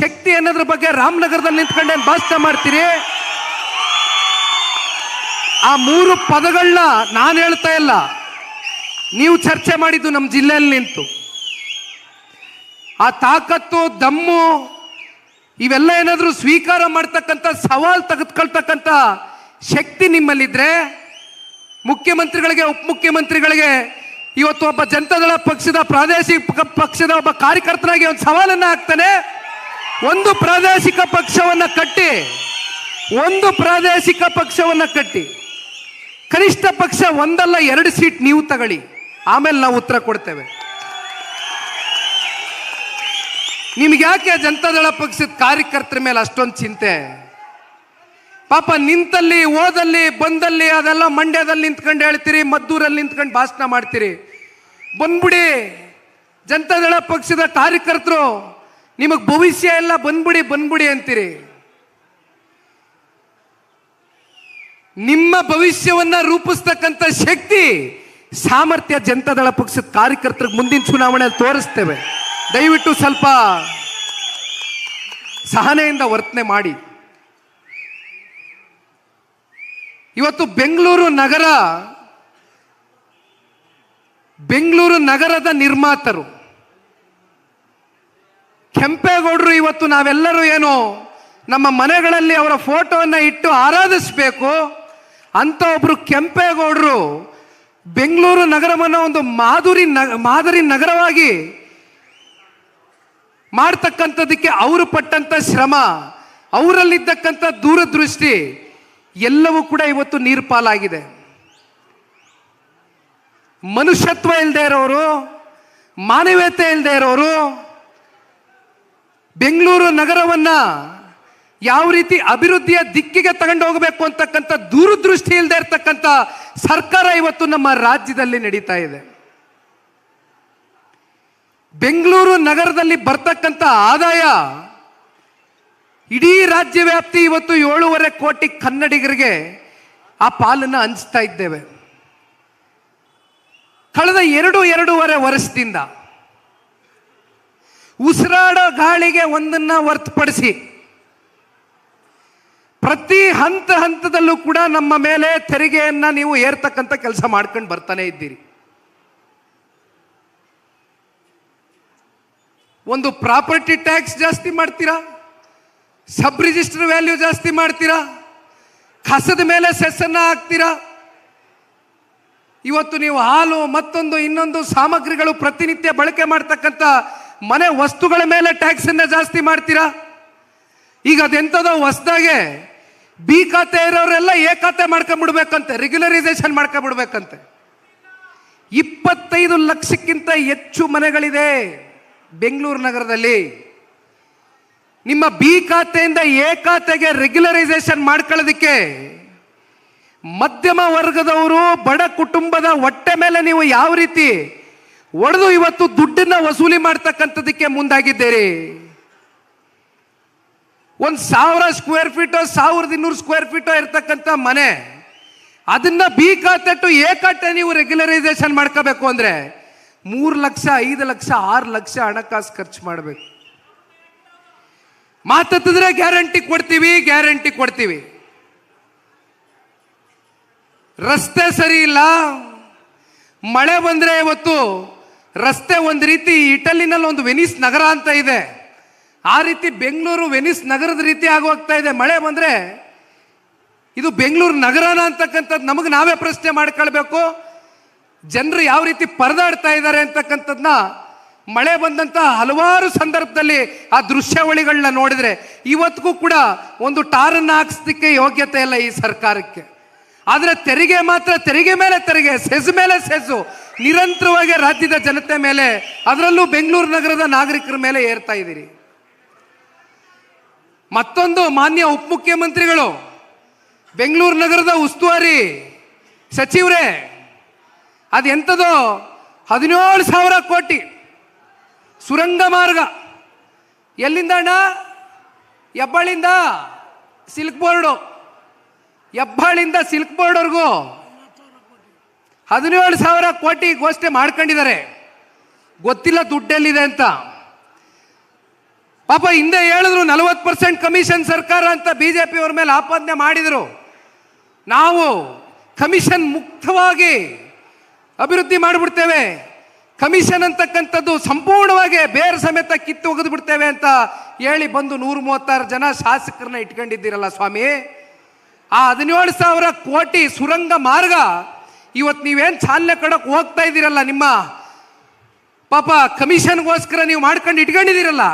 ಶಕ್ತಿ ಅನ್ನೋದ್ರ ಬಗ್ಗೆ ರಾಮನಗರದಲ್ಲಿ ನಿಂತ್ಕೊಂಡೆ ಭಾಷಣ ಮಾಡ್ತೀರಿ? ಆ ಮೂರು ಪದಗಳನ್ನ ನಾನು ಹೇಳ್ತಾ ಇಲ್ಲ. ನೀವು ಚರ್ಚೆ ಮಾಡಿದ್ದು ನಮ್ಮ ಜಿಲ್ಲೆಯಲ್ಲಿ ನಿಂತು. ಆ ತಾಕತ್ತು, ದಮ್ಮು, ಇವೆಲ್ಲ ಏನಾದರೂ ಸ್ವೀಕಾರ ಮಾಡ್ತಕ್ಕಂಥ, ಸವಾಲ್ ತೆಗೆದುಕೊಳ್ತಕ್ಕಂಥ ಶಕ್ತಿ ನಿಮ್ಮಲ್ಲಿದ್ರೆ, ಮುಖ್ಯಮಂತ್ರಿಗಳಿಗೆ, ಉಪಮುಖ್ಯಮಂತ್ರಿಗಳಿಗೆ, ಇವತ್ತು ಒಬ್ಬ ಜನತಾದಳ ಪಕ್ಷದ ಪ್ರಾದೇಶಿಕ ಪಕ್ಷದ ಒಬ್ಬ ಕಾರ್ಯಕರ್ತನಾಗಿ ಒಂದು ಸವಾಲನ್ನು ಹಾಕ್ತಾನೆ. ಒಂದು ಪ್ರಾದೇಶಿಕ ಪಕ್ಷವನ್ನು ಕಟ್ಟಿ, ಒಂದು ಪ್ರಾದೇಶಿಕ ಪಕ್ಷವನ್ನು ಕಟ್ಟಿ. ಕನಿಷ್ಠ ಪಕ್ಷ ಒಂದಲ್ಲ, ಎರಡು ಸೀಟ್ ನೀವು ತಗೊಳ್ಳಿ. ಆಮೇಲೆ ನಾವು ಉತ್ತರ ಕೊಡ್ತೇವೆ. ನಿಮ್ಗೆ ಯಾಕೆ ಜನತಾದಳ ಪಕ್ಷದ ಕಾರ್ಯಕರ್ತರ ಮೇಲೆ ಅಷ್ಟೊಂದು ಚಿಂತೆ? ಪಾಪ ನಿಂತಲ್ಲಿ, ಓದಲ್ಲಿ, ಬಂದಲ್ಲಿ, ಅದೆಲ್ಲ ಮಂಡ್ಯದಲ್ಲಿ ನಿಂತ್ಕೊಂಡು ಹೇಳ್ತೀರಿ, ಮದ್ದೂರಲ್ಲಿ ನಿಂತ್ಕೊಂಡು ಭಾಷಣ ಮಾಡ್ತೀರಿ. ಬಂದ್ಬಿಡಿ ಜನತಾದಳ ಪಕ್ಷದ ಕಾರ್ಯಕರ್ತರು ನಿಮಗೆ ಭವಿಷ್ಯ ಎಲ್ಲ ಬಂದ್ಬಿಡಿ ಬಂದ್ಬಿಡಿ ಅಂತೀರಿ. ನಿಮ್ಮ ಭವಿಷ್ಯವನ್ನ ರೂಪಿಸ್ತಕ್ಕಂಥ ಶಕ್ತಿ ಸಾಮರ್ಥ್ಯ ಜನತಾದಳ ಪಕ್ಷದ ಕಾರ್ಯಕರ್ತರಿಗೆ ಮುಂದಿನ ಚುನಾವಣೆಯಲ್ಲಿ ತೋರಿಸ್ತೇವೆ. ದಯವಿಟ್ಟು ಸ್ವಲ್ಪ ಸಹನೆಯಿಂದ ವರ್ತನೆ ಮಾಡಿ. ಇವತ್ತು ಬೆಂಗಳೂರು ನಗರ, ಬೆಂಗಳೂರು ನಗರದ ನಿರ್ಮಾತರು. ಕೆಂಪೇಗೌಡರು ಇವತ್ತು ನಾವೆಲ್ಲರೂ ಏನು ನಮ್ಮ ಮನೆಗಳಲ್ಲಿ ಅವರ ಫೋಟೋವನ್ನು ಇಟ್ಟು ಆರಾಧಿಸಬೇಕು. ಅಂತ ಒಬ್ಬರು ಕೆಂಪೇಗೌಡರು ಬೆಂಗಳೂರು ನಗರವನ್ನು ಒಂದು ಮಾಧುರಿ ನಗ, ಮಾದರಿ ನಗರವಾಗಿ ಮಾಡ್ತಕ್ಕಂಥದ್ದಕ್ಕೆ ಅವರು ಪಟ್ಟಂಥ ಶ್ರಮ, ಅವರಲ್ಲಿದ್ದಕ್ಕಂಥ ದೂರದೃಷ್ಟಿ ಎಲ್ಲವೂ ಕೂಡ ಇವತ್ತು ನೀರ್ಪಾಲಾಗಿದೆ. ಮನುಷ್ಯತ್ವ ಇಲ್ಲದೆ ಇರೋರು, ಮಾನವೀಯತೆ ಇಲ್ಲದೆ ಇರೋರು ಬೆಂಗಳೂರು ನಗರವನ್ನ ಯಾವ ರೀತಿ ಅಭಿವೃದ್ಧಿಯ ದಿಕ್ಕಿಗೆ ತಗೊಂಡು ಹೋಗಬೇಕು ಅಂತಕ್ಕಂಥ ದೂರದೃಷ್ಟಿ ಇಲ್ಲದೆ ಇರ್ತಕ್ಕಂಥ ಸರ್ಕಾರ ಇವತ್ತು ನಮ್ಮ ರಾಜ್ಯದಲ್ಲಿ ನಡೀತಾ ಇದೆ. ಬೆಂಗಳೂರು ನಗರದಲ್ಲಿ ಬರ್ತಕ್ಕಂಥ ಆದಾಯ ಇಡೀ ರಾಜ್ಯ ವ್ಯಾಪ್ತಿ ಇವತ್ತು ಏಳೂವರೆ ಕೋಟಿ ಕನ್ನಡಿಗರಿಗೆ ಆ ಪಾಲನ್ನು ಹಂಚ್ತಾ ಇದ್ದೇವೆ. ಕಳೆದ ಎರಡು ಎರಡೂವರೆ ವರ್ಷದಿಂದ ಉಸಿರಾಡೋ ಗಾಳಿಗೆ ಒಂದನ್ನ ಹೊರ್ತುಪಡಿಸಿ. ಪ್ರತಿ ಹಂತ ಹಂತದಲ್ಲೂ ಕೂಡ ನಮ್ಮ ಮೇಲೆ ತೆರಿಗೆಯನ್ನ ನೀವು ಏರ್ತಕ್ಕಂಥ ಕೆಲಸ ಮಾಡ್ಕೊಂಡು ಬರ್ತಾನೆ ಇದ್ದೀರಿ. ಒಂದು ಪ್ರಾಪರ್ಟಿ ಟ್ಯಾಕ್ಸ್ ಜಾಸ್ತಿ ಮಾಡ್ತೀರಾ? ಸಬ್ ರಿಜಿಸ್ಟರ್ ವ್ಯಾಲ್ಯೂ ಜಾಸ್ತಿ ಮಾಡ್ತೀರಾ? ಕಸದ ಮೇಲೆ ಸೆಸ್ಸನ್ನ ಹಾಕ್ತೀರಾ? ಇವತ್ತು ನೀವು ಹಾಲು ಮತ್ತೊಂದು ಇನ್ನೊಂದು ಸಾಮಗ್ರಿಗಳು ಪ್ರತಿನಿತ್ಯ ಬಳಕೆ ಮಾಡ್ತಕ್ಕಂಥ ಮನೆ ವಸ್ತುಗಳ ಮೇಲೆ ಟ್ಯಾಕ್ಸ್ ಅನ್ನ ಜಾಸ್ತಿ ಮಾಡ್ತೀರಾ? ಈಗ ಅದೆಂಥದೋ ಹೊಸ್ದಾಗೆ ಬಿ ಖಾತೆ ಇರೋರೆಲ್ಲ ಎ ಖಾತೆ ಮಾಡ್ಕೊಂಡ್ಬಿಡ್ಬೇಕಂತೆ ರೆಗ್ಯುಲರೈಸೇಷನ್ ಮಾಡ್ಕೊಂಬಿಡ್ಬೇಕಂತೆ. ಇಪ್ಪತ್ತೈದು ಲಕ್ಷಕ್ಕಿಂತ ಹೆಚ್ಚು ಮನೆಗಳಿದೆ ಬೆಂಗಳೂರು ನಗರದಲ್ಲಿ. ನಿಮ್ಮ ಬಿ ಖಾತೆಯಿಂದ ಎ ಖಾತೆಗೆ ರೆಗ್ಯುಲರೈಸೇಷನ್ ಮಾಡ್ಕೊಳ್ಳೋದಕ್ಕೆ ಮಧ್ಯಮ ವರ್ಗದವರು, ಬಡ ಕುಟುಂಬದ ಹೊಟ್ಟೆ ಮೇಲೆ ನೀವು ಯಾವ ರೀತಿ ಒಡೆದು ಇವತ್ತು ದುಡ್ಡನ್ನ ವಸೂಲಿ ಮಾಡ್ತಕ್ಕಂಥದಕ್ಕೆ ಮುಂದಾಗಿದ್ದೀರಿ. ಒಂದು ಸಾವಿರ ಸ್ಕ್ವೇರ್ ಫೀಟೋ ಸಾವಿರದ ಇನ್ನೂರು ಸ್ಕ್ವೇರ್ ಫೀಟೋ ಇರ್ತಕ್ಕಂಥ ಮನೆ, ಅದನ್ನ ಬಿ ಖಾತೆ ಟು ಎ ನೀವು ರೆಗ್ಯುಲರೈಸೇಷನ್ ಮಾಡ್ಕೋಬೇಕು ಅಂದ್ರೆ ಮೂರು ಲಕ್ಷ, ಐದು ಲಕ್ಷ, ಆರು ಲಕ್ಷ ಹಣಕಾಸು ಖರ್ಚು ಮಾಡಬೇಕು. ಮಾತತ್ತಿದ್ರೆ ಗ್ಯಾರಂಟಿ ಕೊಡ್ತೀವಿ ಗ್ಯಾರಂಟಿ ಕೊಡ್ತೀವಿ. ರಸ್ತೆ ಸರಿ ಇಲ್ಲ, ಮಳೆ ಬಂದ್ರೆ ಇವತ್ತು ರಸ್ತೆ ಒಂದು ರೀತಿ ಇಟಲಿನಲ್ಲಿ ಒಂದು ವೆನಿಸ್ ನಗರ ಅಂತ ಇದೆ. ಆ ರೀತಿ ಬೆಂಗಳೂರು ವೆನಿಸ್ ನಗರದ ರೀತಿ ಆಗೋಗ್ತಾ ಇದೆ. ಮಳೆ ಬಂದರೆ ಇದು ಬೆಂಗಳೂರು ನಗರನ ಅಂತಕ್ಕಂಥದ್ದು ನಮಗೆ ನಾವೇ ಪ್ರಶ್ನೆ ಮಾಡ್ಕೊಳ್ಬೇಕು. ಜನರು ಯಾವ ರೀತಿ ಪರದಾಡ್ತಾ ಇದ್ದಾರೆ ಅಂತಕ್ಕಂಥದ್ದನ್ನ ಮಳೆ ಬಂದಂಥ ಹಲವಾರು ಸಂದರ್ಭದಲ್ಲಿ ಆ ದೃಶ್ಯಾವಳಿಗಳನ್ನ ನೋಡಿದ್ರೆ ಇವತ್ತಿಗೂ ಕೂಡ ಒಂದು ಟಾರನ್ನು ಹಾಕಿಸ್ಲಿಕ್ಕೆ ಯೋಗ್ಯತೆ ಇಲ್ಲ ಈ ಸರ್ಕಾರಕ್ಕೆ. ಆದರೆ ತೆರಿಗೆ ಮಾತ್ರ ತೆರಿಗೆ ಮೇಲೆ ತೆರಿಗೆ, ಸೆಸ್ ಮೇಲೆ ಸೆಸ್ಸು. ನಿರಂತರವಾಗಿ ರಾಜ್ಯದ ಜನತೆ ಮೇಲೆ, ಅದರಲ್ಲೂ ಬೆಂಗಳೂರು ನಗರದ ನಾಗರಿಕರ ಮೇಲೆ ಏರ್ತಾ ಇದ್ದೀರಿ. ಮತ್ತೊಂದು ಮಾನ್ಯ ಉಪಮುಖ್ಯಮಂತ್ರಿಗಳು ಬೆಂಗಳೂರು ನಗರದ ಉಸ್ತುವಾರಿ ಸಚಿವರೇ ಅದೆಂಥದೋ ಹದಿನೇಳು ಸಾವಿರ ಕೋಟಿ ಸುರಂಗ ಮಾರ್ಗ. ಎಲ್ಲಿಂದ ಅಣ್ಣ? ಹೆಬ್ಬಾಳಿಂದ ಸಿಲ್ಕ್ ಬೋರ್ಡು. ಹೆಬ್ಬಾಳಿಂದ ಸಿಲ್ಕ್ ಬೋರ್ಡ್ವರೆಗೂ ಹದಿನೇಳು ಸಾವಿರ ಕೋಟಿ ಘೋಷಣೆ ಮಾಡ್ಕೊಂಡಿದ್ದಾರೆ. ಗೊತ್ತಿಲ್ಲ ದುಡ್ಡೆಲ್ಲಿದೆ ಅಂತ. ಪಾಪ ಹಿಂದೆ ಹೇಳಿದ್ರು ನಲವತ್ತು ಪರ್ಸೆಂಟ್ ಕಮಿಷನ್ ಸರ್ಕಾರ ಅಂತ ಬಿಜೆಪಿ ಪಿಯವ್ರ ಮೇಲೆ ಆಪಾದನೆ ಮಾಡಿದ್ರು. ನಾವು ಕಮಿಷನ್ ಮುಕ್ತವಾಗಿ ಅಭಿವೃದ್ಧಿ ಮಾಡಿಬಿಡ್ತೇವೆ. ಕಮಿಷನ್ ಅಂತಕ್ಕಂಥದ್ದು ಸಂಪೂರ್ಣವಾಗಿ ಬೇರೆ ಸಮೇತ ಕಿತ್ತು ಒಗೆದು ಬಿಡ್ತೇವೆ ಅಂತ ಹೇಳಿ ಬಂದು ನೂರ ಮೂವತ್ತಾರು ಜನ ಶಾಸಕರನ್ನ ಇಟ್ಕೊಂಡಿದ್ದೀರಲ್ಲ ಸ್ವಾಮಿ. ಆ ಹದಿನೇಳು ಸಾವಿರ ಕೋಟಿ ಸುರಂಗ ಮಾರ್ಗ ಇವತ್ತು ನೀವೇನು ಚಾಲನೆ ಕೊಡೋಕೆ ಹೋಗ್ತಾ ಇದ್ದೀರಲ್ಲ ನಿಮ್ಮ ಪಾಪ ಕಮಿಷನ್ಗೋಸ್ಕರ ನೀವು ಮಾಡ್ಕೊಂಡು ಇಟ್ಕೊಂಡಿದ್ದೀರಲ್ಲ?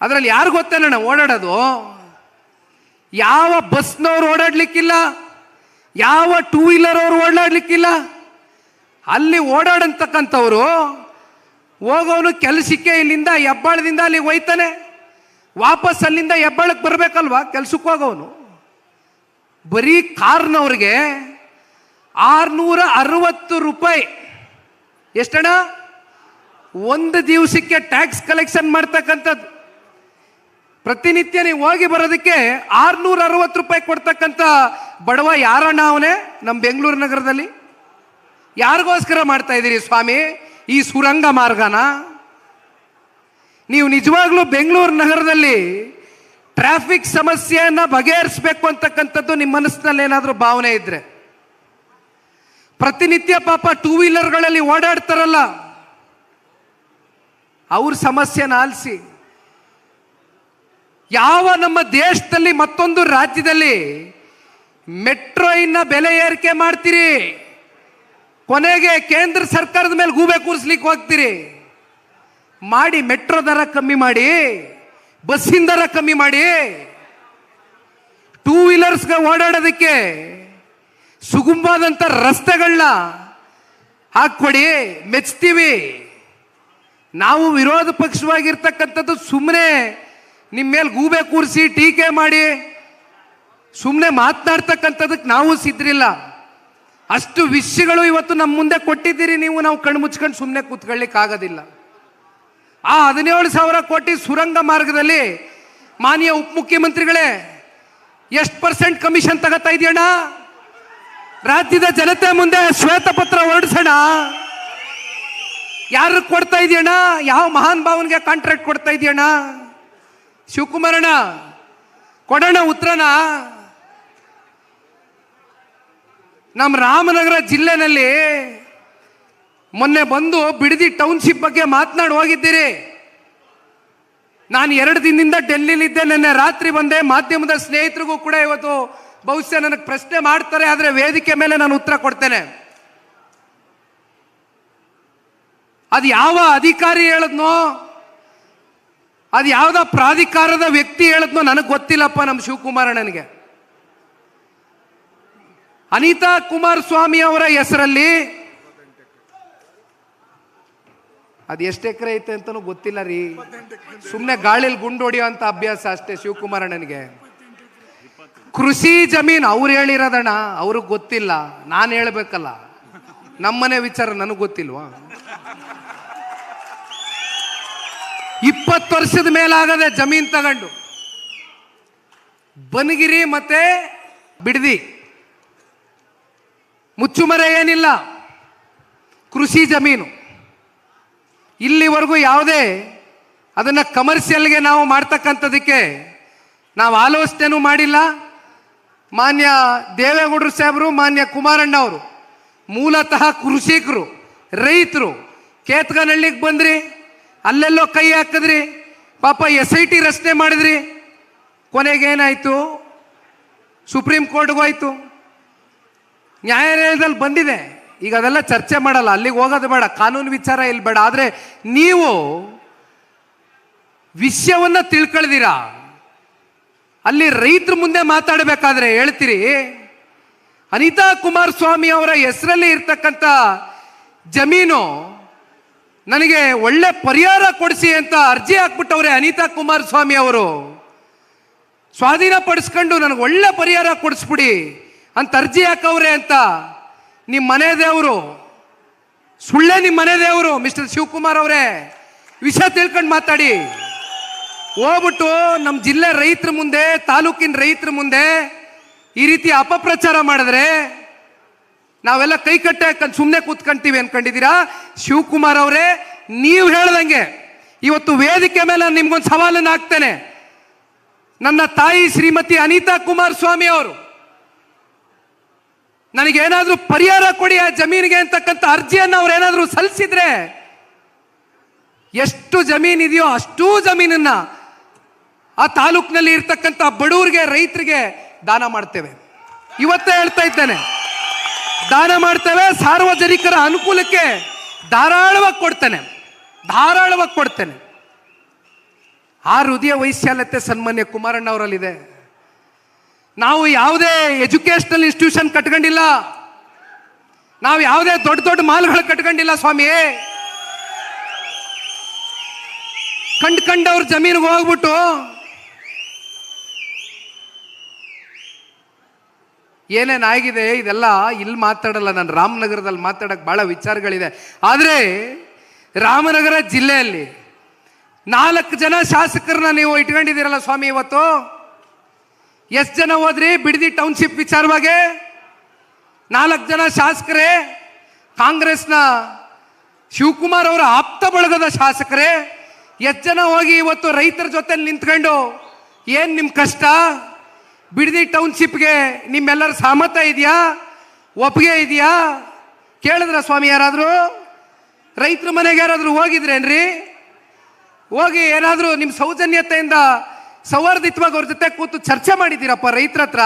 ಅದರಲ್ಲಿ ಯಾರು ಗೊತ್ತೇನಣ್ಣ ಓಡಾಡೋದು? ಯಾವ ಬಸ್ನವ್ರು ಓಡಾಡ್ಲಿಕ್ಕಿಲ್ಲ? ಯಾವ ಟೂ ವೀಲರ್ ಅವರು ಓಡಾಡ್ಲಿಕ್ಕಿಲ್ಲ? ಅಲ್ಲಿ ಓಡಾಡಂತಕ್ಕಂಥವ್ರು ಹೋಗೋನು ಕೆಲಸಕ್ಕೆ ಇಲ್ಲಿಂದ ಹೆಬ್ಬಾಳದಿಂದ ಅಲ್ಲಿಗೆ ಹೋಯ್ತಾನೆ. ವಾಪಸ್ ಅಲ್ಲಿಂದ ಹೆಬ್ಬಾಳಕ್ಕೆ ಬರಬೇಕಲ್ವಾ ಕೆಲ್ಸಕ್ಕೆ ಹೋಗೋನು ಬರೀ ಕಾರ್ನವ್ರಿಗೆ ಆರ್ನೂರ ಅರವತ್ತು ರೂಪಾಯಿ. ಎಷ್ಟಣ ಒಂದು ದಿವಸಕ್ಕೆ ಟ್ಯಾಕ್ಸ್ ಕಲೆಕ್ಷನ್ ಮಾಡ್ತಕ್ಕಂಥದ್ದು. ಪ್ರತಿನಿತ್ಯ ನೀವು ಹೋಗಿ ಬರೋದಕ್ಕೆ ಆರುನೂರ ಅರವತ್ತು ರೂಪಾಯಿ ಕೊಡ್ತಕ್ಕಂಥ ಬಡವ ಯಾರಣ್ಣ ಅವನೇ? ನಮ್ಮ ಬೆಂಗಳೂರು ನಗರದಲ್ಲಿ. ಯಾರಿಗೋಸ್ಕರ ಮಾಡ್ತಾ ಇದ್ದೀರಿ ಸ್ವಾಮಿ? ಈ ಸುರಂಗ ಮಾರ್ಗನ? ನೀವು ನಿಜವಾಗ್ಲೂ ಬೆಂಗಳೂರು ನಗರದಲ್ಲಿ ಟ್ರಾಫಿಕ್ ಸಮಸ್ಯೆಯನ್ನು ಬಗೆಹರಿಸಬೇಕು ಅಂತಕ್ಕಂಥದ್ದು ನಿಮ್ಮ ಮನಸ್ಸಿನಲ್ಲಿ ಏನಾದರೂ ಭಾವನೆ ಇದ್ರೆ. ಪ್ರತಿನಿತ್ಯ ಪಾಪ ಟೂ ವೀಲರ್ಗಳಲ್ಲಿ ಓಡಾಡ್ತಾರಲ್ಲ. ಅವ್ರ ಸಮಸ್ಯೆನ ಆಲಿಸಿ ಯಾವ ನಮ್ಮ ದೇಶದಲ್ಲಿ ಮತ್ತೊಂದು ರಾಜ್ಯದಲ್ಲಿ ಮೆಟ್ರೋ ಇನ್ನ ಬೆಲೆ ಏರಿಕೆ ಮಾಡ್ತೀರಿ? ಕೊನೆಗೆ ಕೇಂದ್ರ ಸರ್ಕಾರದ ಮೇಲೆ ಗೂಬೆ ಕೂರಿಸ್ಲಿಕ್ಕೆ ಹೋಗ್ತೀರಿ? ಮಾಡಿ ಮೆಟ್ರೋ ದರ ಕಮ್ಮಿ ಮಾಡಿ, ಬಸ್ಸಿನ ದರ ಕಮ್ಮಿ ಮಾಡಿ. ಟೂ ವೀಲರ್ಸ್ಗೆ ಓಡಾಡೋದಕ್ಕೆ ಸುಗಮವಾದಂಥ ರಸ್ತೆಗಳನ್ನ ಹಾಕ್ಕೊಡಿ, ಮೆಚ್ತೀವಿ. ನಾವು ವಿರೋಧ ಪಕ್ಷವಾಗಿರ್ತಕ್ಕಂಥದ್ದು ಸುಮ್ಮನೆ ನಿಮ್ಮ ಮೇಲೆ ಗೂಬೆ ಕೂರಿಸಿ, ಟೀಕೆ ಮಾಡಿ ಸುಮ್ಮನೆ ಮಾತನಾಡ್ತಕ್ಕಂಥದ್ದಕ್ಕೆ ನಾವು ಸಿದ್ರಿಲ್ಲ. ಅಷ್ಟು ವಿಷಯಗಳು ಇವತ್ತು ನಮ್ಮ ಮುಂದೆ ಕೊಟ್ಟಿದ್ದೀರಿ ನೀವು, ನಾವು ಕಣ್ಣು ಮುಚ್ಕೊಂಡು ಸುಮ್ಮನೆ ಕೂತ್ಕೊಳ್ಳಿಕ್ಕೆ ಆಗೋದಿಲ್ಲ. ಆ ಹದಿನೇಳು ಸಾವಿರ ಕೋಟಿ ಸುರಂಗ ಮಾರ್ಗದಲ್ಲಿ ಮಾನ್ಯ ಉಪಮುಖ್ಯಮಂತ್ರಿಗಳೇ, ಎಷ್ಟು ಪರ್ಸೆಂಟ್ ಕಮಿಷನ್ ತಗೋತಾ ಇದೆಯಣ್ಣ? ರಾಜ್ಯದ ಜನತೆ ಮುಂದೆ ಶ್ವೇತಪತ್ರ ಹೊರಡಿಸೋಣ. ಯಾರು ಕೊಡ್ತಾ ಇದೆಯಣ್ಣ? ಯಾವ ಮಹಾನ್ ಭಾವನ್ಗೆ ಕಾಂಟ್ರಾಕ್ಟ್ ಕೊಡ್ತಾ ಇದೆಯಣ್ಣ? ಶಿವಕುಮಾರಣ್ಣ, ಕೊಡೋಣ ಉತ್ತರನ? ನಮ್ಮ ರಾಮನಗರ ಜಿಲ್ಲೆನಲ್ಲಿ ಮೊನ್ನೆ ಬಂದು ಬಿಡದಿ ಟೌನ್ಶಿಪ್ ಬಗ್ಗೆ ಮಾತನಾಡಿ ಹೋಗಿದ್ದೀರಿ. ನಾನು ಎರಡು ದಿನದಿಂದ ಡೆಲ್ಲಿಲಿದ್ದೆ, ನಿನ್ನೆ ರಾತ್ರಿ ಬಂದೆ, ಮಾಧ್ಯಮದ ಸ್ನೇಹಿತರಿಗೂ ಕೂಡ ಇವತ್ತು ಬಹುಶಃ ನನಗೆ ಪ್ರಶ್ನೆ ಮಾಡ್ತಾರೆ, ಆದರೆ ವೇದಿಕೆ ಮೇಲೆ ನಾನು ಉತ್ತರ ಕೊಡ್ತೇನೆ. ಅದು ಯಾವ ಅಧಿಕಾರಿ ಹೇಳದ್ನೋ, ಅದು ಯಾವ್ದ ಪ್ರಾಧಿಕಾರದ ವ್ಯಕ್ತಿ ಹೇಳದ್ನೋ ನನಗೆ ಗೊತ್ತಿಲ್ಲಪ್ಪ ನಮ್ಮ ಶಿವಕುಮಾರಣ್ಣನಿಗೆ ಅನಿತಾ ಕುಮಾರಸ್ವಾಮಿ ಅವರ ಹೆಸರಲ್ಲಿ ಅದು ಎಷ್ಟು ಎಕರೆ ಐತೆ ಅಂತಲೂ ಗೊತ್ತಿಲ್ಲ ರೀ. ಸುಮ್ಮನೆ ಗಾಳಿಲಿ ಗುಂಡೊಡಿಯೋ ಅಂತ ಅಭ್ಯಾಸ ಅಷ್ಟೇ ಶಿವಕುಮಾರಣ್ಣನಿಗೆ ಕೃಷಿ ಜಮೀನು ಅವ್ರು ಹೇಳಿರೋದಣ್ಣ, ಅವ್ರಿಗೆ ಗೊತ್ತಿಲ್ಲ. ನಾನು ಹೇಳ್ಬೇಕಲ್ಲ. ನಮ್ಮನೆ ವಿಚಾರ ನನಗೆ ಗೊತ್ತಿಲ್ವಾ? ಇಪ್ಪತ್ತು ವರ್ಷದ ಮೇಲಾಗದೆ ಜಮೀನು ತಗೊಂಡು. ಬನಗಿರಿ ಮತ್ತೆ ಬಿಡದಿ. ಮುಚ್ಚುಮರೆ ಏನಿಲ್ಲ. ಕೃಷಿ ಜಮೀನು. ಇಲ್ಲಿವರೆಗೂ ಯಾವುದೇ ಅದನ್ನು ಕಮರ್ಷಿಯಲ್ಗೆ ನಾವು ಮಾಡ್ತಕ್ಕಂಥದಕ್ಕೆ ನಾವು ಆಲೋಚನೆನೂ ಮಾಡಿಲ್ಲ. ಮಾನ್ಯ ದೇವೇಗೌಡರು ಸಾಹೇಬರು, ಮಾನ್ಯ ಕುಮಾರಣ್ಣ ಅವರು ಮೂಲತಃ ಕೃಷಿಕರು, ರೈತರು, ಕೇತ್ಗನಹಳ್ಳಿಗೆ ಬಂದ್ರಿ, ಅಲ್ಲೆಲ್ಲೋ ಕೈ ಹಾಕಿದ್ರಿ, ಪಾಪ ಎಸ್ ಐ ಟಿ ರಚನೆ ಮಾಡಿದ್ರಿ. ಕೊನೆಗೇನಾಯಿತು ಸುಪ್ರೀಂ ಕೋರ್ಟ್ಗೂ ಆಯಿತು ನ್ಯಾಯಾಲಯದಲ್ಲಿ ಬಂದಿದೆ. ಈಗ ಅದೆಲ್ಲ ಚರ್ಚೆ ಮಾಡಲ್ಲ, ಅಲ್ಲಿಗೆ ಹೋಗೋದು ಬೇಡ, ಕಾನೂನು ವಿಚಾರ ಇಲ್ಲಿ ಬೇಡ. ಆದರೆ ನೀವು ವಿಷಯವನ್ನು ತಿಳ್ಕೊಳ್ದಿರಾ? ಅಲ್ಲಿ ರೈತರ ಮುಂದೆ ಮಾತಾಡಬೇಕಾದ್ರೆ ಹೇಳ್ತೀರಿ? ಅನಿತಾ ಕುಮಾರಸ್ವಾಮಿ ಅವರ ಹೆಸರಲ್ಲಿ ಇರ್ತಕ್ಕಂಥ ಜಮೀನು ನನಗೆ ಒಳ್ಳೆ ಪರಿಹಾರ ಕೊಡಿಸಿ ಅಂತ ಅರ್ಜಿ ಹಾಕ್ಬಿಟ್ಟವ್ರೆ ಅನಿತಾ ಕುಮಾರಸ್ವಾಮಿ ಅವರು. ಸ್ವಾಧೀನಪಡಿಸ್ಕೊಂಡು ನನಗೆ ಒಳ್ಳೆ ಪರಿಹಾರ ಕೊಡಿಸ್ಬಿಡಿ ಅಂತ ಅರ್ಜಿ ಹಾಕವ್ರೆ ಅಂತ ನಿಮ್ಮ ಮನೆ ದೇವರು. ಸುಳ್ಳೆ ನಿಮ್ಮ ಮನೆ ದೇವರು, ಮಿಸ್ಟರ್ ಶಿವಕುಮಾರ್ ಅವರೇ. ವಿಷಯ ತಿಳ್ಕೊಂಡು ಮಾತಾಡಿ. ಹೋಗ್ಬಿಟ್ಟು ನಮ್ಮ ಜಿಲ್ಲೆ ರೈತರ ಮುಂದೆ, ತಾಲೂಕಿನ ರೈತರ ಮುಂದೆ ಈ ರೀತಿ ಅಪಪ್ರಚಾರ ಮಾಡಿದ್ರೆ ನಾವೆಲ್ಲ ಕೈ ಕಟ್ಟೆ ಸುಮ್ಮನೆ ಕೂತ್ಕೊಂತೀವಿ ಅನ್ಕೊಂಡಿದ್ದೀರಾ? ಶಿವಕುಮಾರ್ ಅವರೇ, ನೀವು ಹೇಳ್ದಂಗೆ ಇವತ್ತು ವೇದಿಕೆ ಮೇಲೆ ನಾನು ನಿಮ್ಗೊಂದು ಸವಾಲನ್ನು ಹಾಕ್ತೇನೆ. ನನ್ನ ತಾಯಿ ಶ್ರೀಮತಿ ಅನಿತಾ ಕುಮಾರಸ್ವಾಮಿ ಅವರು, ನನಗೇನಾದರೂ ಪರಿಹಾರ ಕೊಡಿ ಆ ಜಮೀನಿಗೆ ಅಂತಕ್ಕಂಥ ಅರ್ಜಿಯನ್ನು ಅವ್ರು ಏನಾದರೂ ಸಲ್ಲಿಸಿದ್ರೆ, ಎಷ್ಟು ಜಮೀನಿದೆಯೋ ಅಷ್ಟೂ ಜಮೀನನ್ನ ಆ ತಾಲೂಕಿನಲ್ಲಿ ಇರ್ತಕ್ಕಂಥ ಬಡವರಿಗೆ ರೈತರಿಗೆ ದಾನ ಮಾಡ್ತೇವೆ. ಇವತ್ತೇ ಹೇಳ್ತಾ ಇದ್ದೇನೆ. ದಾನ ಮಾಡ್ತೇವೆ, ಸಾರ್ವಜನಿಕರ ಅನುಕೂಲಕ್ಕೆ ಧಾರಾಳವಾಗಿ ಕೊಡ್ತೇನೆ. ಧಾರಾಳವಾಗಿ ಕೊಡ್ತೇನೆ. ಆ ಹೃದಯ ವೈಶಾಲ್ಯತೆ ಸನ್ಮಾನ್ಯ ಕುಮಾರಣ್ಣ ಅವರಲ್ಲಿದೆ ನಾವು ಯಾವುದೇ ಎಜುಕೇಷನಲ್ ಇನ್ಸ್ಟಿಟ್ಯೂಷನ್ ಕಟ್ಕೊಂಡಿಲ್ಲ. ನಾವು ಯಾವುದೇ ದೊಡ್ಡ ದೊಡ್ಡ ಮಾಲ್ಗಳು ಕಟ್ಕೊಂಡಿಲ್ಲ ಸ್ವಾಮಿ. ಕಂಡ್ ಕಂಡವ್ರ ಜಮೀನಿಗೆ ಹೋಗ್ಬಿಟ್ಟು ಏನೇನ್ ಆಗಿದೆ ಇದೆಲ್ಲ ಇಲ್ಲಿ ಮಾತಾಡಲ್ಲ, ನಾನು ರಾಮನಗರದಲ್ಲಿ ಮಾತಾಡೋಕ್ಕೆ ಭಾಳ ವಿಚಾರಗಳಿದೆ. ಆದರೆ ರಾಮನಗರ ಜಿಲ್ಲೆಯಲ್ಲಿ ನಾಲ್ಕು ಜನ ಶಾಸಕರನ್ನ ನೀವು ಇಟ್ಕೊಂಡಿದ್ದೀರಲ್ಲ ಸ್ವಾಮಿ ಇವತ್ತು? ಎಷ್ಟು ಜನ ಹೋದ್ರಿ? ಬಿಡದಿ ಟೌನ್ಶಿಪ್ ವಿಚಾರವಾಗಿ? ನಾಲ್ಕು ಜನ ಶಾಸಕರೇ, ಕಾಂಗ್ರೆಸ್ನ ಶಿವಕುಮಾರ್ ಅವರ ಆಪ್ತ ಬಳಗದ ಶಾಸಕರೇ, ಎಷ್ಟು ಜನ ಹೋಗಿ ಇವತ್ತು ರೈತರ ಜೊತೆ ನಿಂತ್ಕೊಂಡು ಏನು ನಿಮ್ಮ ಕಷ್ಟ? ಬಿಡದಿ ಟೌನ್ಶಿಪ್ಗೆ ನಿಮ್ಮೆಲ್ಲರ ಸಹಮತ ಇದೆಯಾ? ಒಪ್ಪಿಗೆ ಇದೆಯಾ? ಕೇಳಿದ್ರ ಸ್ವಾಮಿ ಯಾರಾದರೂ? ರೈತರ ಮನೆಗೆ ಯಾರಾದರೂ ಹೋಗಿದ್ರೇನ್ರಿ? ಹೋಗಿ ಏನಾದರೂ ನಿಮ್ಮ ಸೌಜನ್ಯತೆಯಿಂದ ಸೌಹಾರ್ದಿತವಾಗಿ ಅವ್ರ ಜೊತೆ ಕೂತು ಚರ್ಚೆ ಮಾಡಿದ್ದೀರಪ್ಪ ರೈತರ ಹತ್ರ?